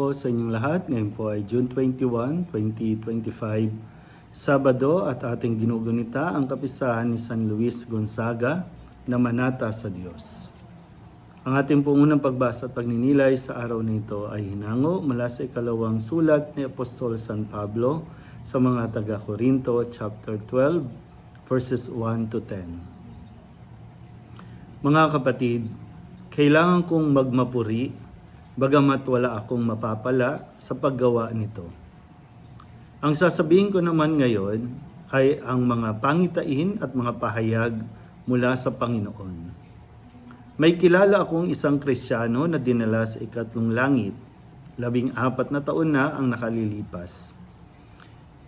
po sa inyong lahat. Ngayon po ay June 21, 2025, Sabado at ating ginugunita ang kapisahan ni San Luis Gonzaga na manata sa Diyos. Ang ating pungunang pagbasa at pagninilay sa araw na ito ay hinango mula sa ikalawang sulat ni Apostol San Pablo sa mga taga-Korinto chapter 12 verses 1 to 10. Mga kapatid, kailangan kong magmapuri bagamat wala akong mapapala sa paggawa nito. Ang sasabihin ko naman ngayon ay ang mga pangitain at mga pahayag mula sa Panginoon. May kilala akong isang Kristiyano na dinala sa ikatlong langit. Labing apat na taon na ang nakalilipas.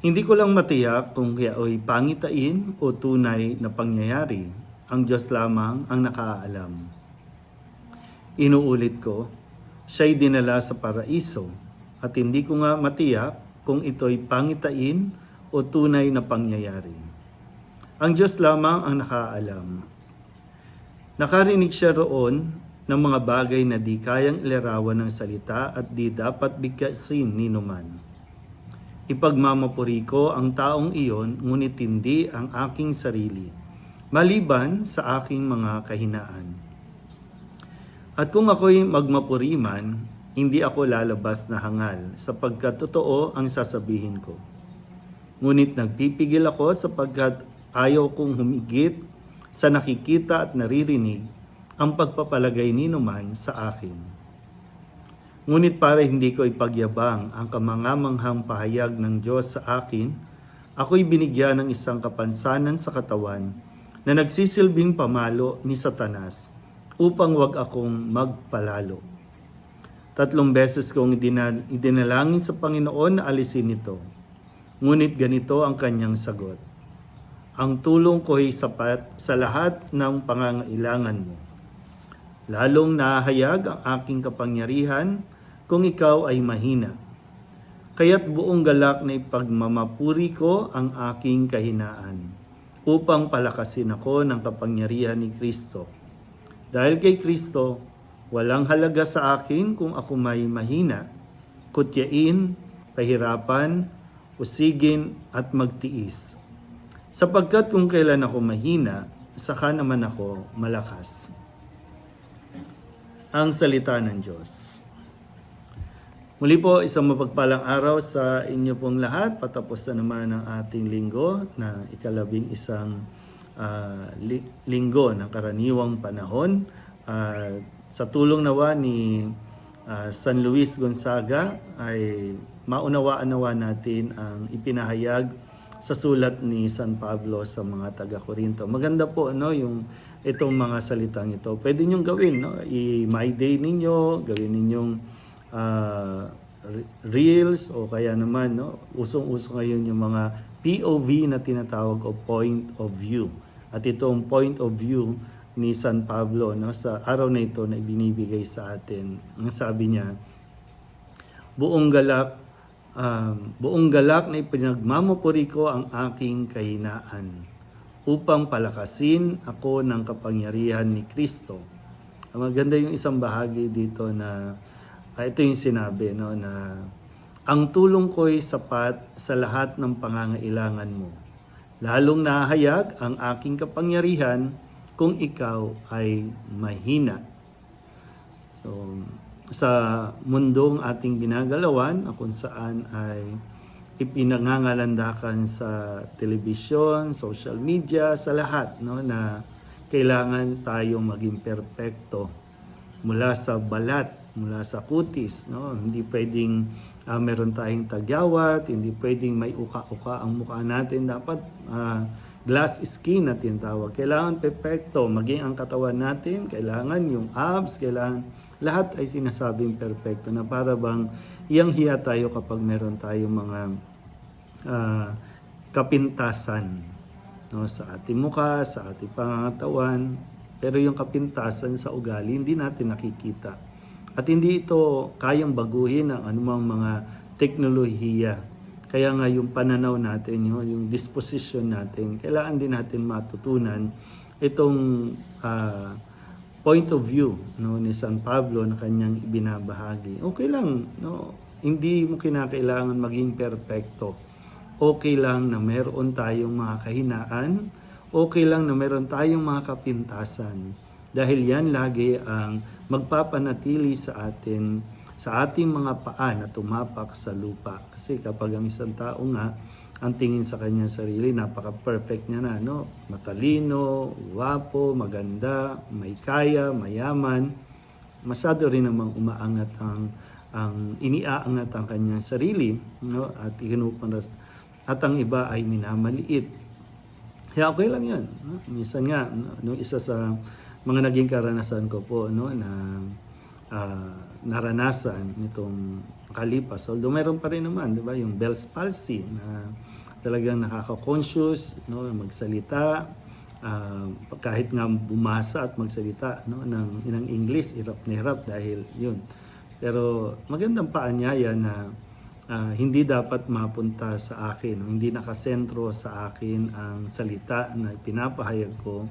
Hindi ko lang matiyak kung kaya ay pangitain o tunay na pangyayari. Ang Diyos lamang ang nakaalam. Inuulit ko, siya'y dinala sa paraiso at hindi ko nga matiyak kung ito'y pangitain o tunay na pangyayari. Ang Diyos lamang ang nakaalam. Nakarinig siya roon ng mga bagay na di kayang ilarawan ng salita at di dapat bigkasin ni numan. Ipagmamapuri ko ang taong iyon, ngunit hindi ang aking sarili, maliban sa aking mga kahinaan. At kung ako'y magmapuri man, hindi ako lalabas na hangal sapagkat totoo ang sasabihin ko. Ngunit nagpipigil ako sapagkat ayaw kong humigit sa nakikita at naririnig ang pagpapalagay ni numan sa akin. Ngunit para hindi ko ipagyabang ang kamangamanghang pahayag ng Diyos sa akin, ako'y binigyan ng isang kapansanan sa katawan na nagsisilbing pamalo ni Satanas upang wag akong magpalalo. Tatlong beses kong idinal- idinalangin sa Panginoon na alisin ito. Ngunit ganito ang kanyang sagot. Ang tulong ko ay sapat sa lahat ng pangangailangan mo. Lalong nahayag ang aking kapangyarihan kung ikaw ay mahina. Kaya't buong galak na ipagmamapuri ko ang aking kahinaan upang palakasin ako ng kapangyarihan ni Kristo. Dahil kay Kristo, walang halaga sa akin kung ako may mahina, kutyain, pahirapan, usigin at magtiis. Sapagkat kung kailan ako mahina, saka naman ako malakas. Ang salita ng Diyos. Muli po, isang mapagpalang araw sa inyo pong lahat. Patapos na naman ang ating linggo na ikalabing isang li- linggo ng karaniwang panahon. Ah, sa tulong nawa ni ah, San Luis Gonzaga ay maunawaan nawa natin ang ipinahayag sa sulat ni San Pablo sa mga taga-Korinto. Maganda po no yung itong mga salitang ito. Pwede ninyong gawin no, i-my day ninyo, gawin ninyong re- reels o kaya naman no, usong-uso ngayon yung mga POV na tinatawag o point of view. At itong point of view ni San Pablo no sa araw na ito na ibinibigay sa atin. Ang sabi niya, buong galak um, buong galak na ipinagmamapuri ko ang aking kahinaan upang palakasin ako ng kapangyarihan ni Kristo. Ang maganda yung isang bahagi dito na ah, ito yung sinabi no na ang tulong ko'y sapat sa lahat ng pangangailangan mo. Lalong nahayag ang aking kapangyarihan kung ikaw ay mahina. So, sa mundong ating ginagalawan, kung saan ay ipinangangalandakan sa telebisyon, social media, sa lahat no, na kailangan tayong maging perpekto mula sa balat, mula sa kutis. No? Hindi pwedeng ah, meron tayong tagyawat, hindi pwedeng may uka-uka ang mukha natin. Dapat ah, glass skin na tinatawag. Kailangan perfecto, maging ang katawan natin, kailangan yung abs, kailangan lahat ay sinasabing perfecto na para bang iyang hiya tayo kapag meron tayong mga ah, kapintasan no, sa ating mukha, sa ating pangangatawan. Pero yung kapintasan sa ugali, hindi natin nakikita. At hindi ito kayang baguhin ng anumang mga teknolohiya. Kaya nga yung pananaw natin, yung, yung disposition natin, kailangan din natin matutunan itong ah, point of view no, ni San Pablo na kanyang ibinabahagi. Okay lang, no? Hindi mo kinakailangan maging perpekto. Okay lang na meron tayong mga kahinaan. Okay lang na meron tayong mga kapintasan. Dahil yan lagi ang magpapanatili sa atin, sa ating mga paa na tumapak sa lupa. Kasi kapag ang isang tao nga, ang tingin sa kanyang sarili, napaka-perfect niya na, no? Matalino, wapo, maganda, may kaya, mayaman. Masyado rin namang umaangat ang ang iniaangat ang kanyang sarili, no? At ikinuparas at ang iba ay minamaliit. Kaya okay lang 'yan. No? Minsan nga, no, nung isa sa mga naging karanasan ko po, no, na ah, naranasan nitong kalipas. Although meron pa rin naman, 'di ba, yung Bell's palsy na talagang nakaka-conscious, no, magsalita, ah, kahit nga bumasa at magsalita no ng inang English, hirap na hirap dahil 'yun. Pero magandang paanyaya na ah, hindi dapat mapunta sa akin, hindi nakasentro sa akin ang salita na pinapahayag ko,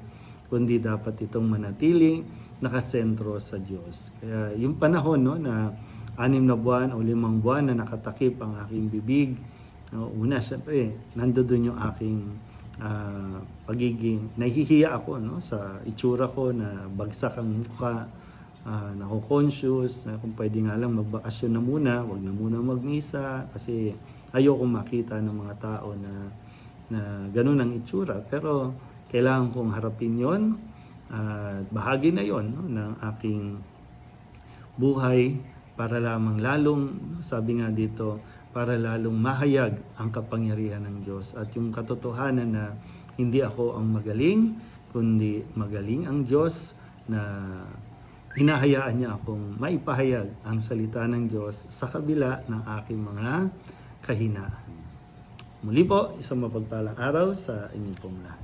kundi dapat itong manatili nakasentro sa Diyos. Kaya yung panahon no, na anim na buwan o limang buwan na nakatakip ang aking bibig, no, una, syempre, nandoon yung aking ah, pagiging, nahihiya ako no, sa itsura ko na bagsak ang mukha, uh, nako-conscious, na kung pwede nga lang magbakasyon na muna, wag na muna magmisa, kasi ayoko makita ng mga tao na na ganun ang itsura. Pero kailangan kong harapin yon at bahagi na yon no, ng aking buhay para lamang lalong, sabi nga dito, para lalong mahayag ang kapangyarihan ng Diyos at yung katotohanan na hindi ako ang magaling, kundi magaling ang Diyos na hinahayaan niya akong maipahayag ang salita ng Diyos sa kabila ng aking mga kahinaan. Muli po, isang mapagpalang araw sa inyong pong lahat.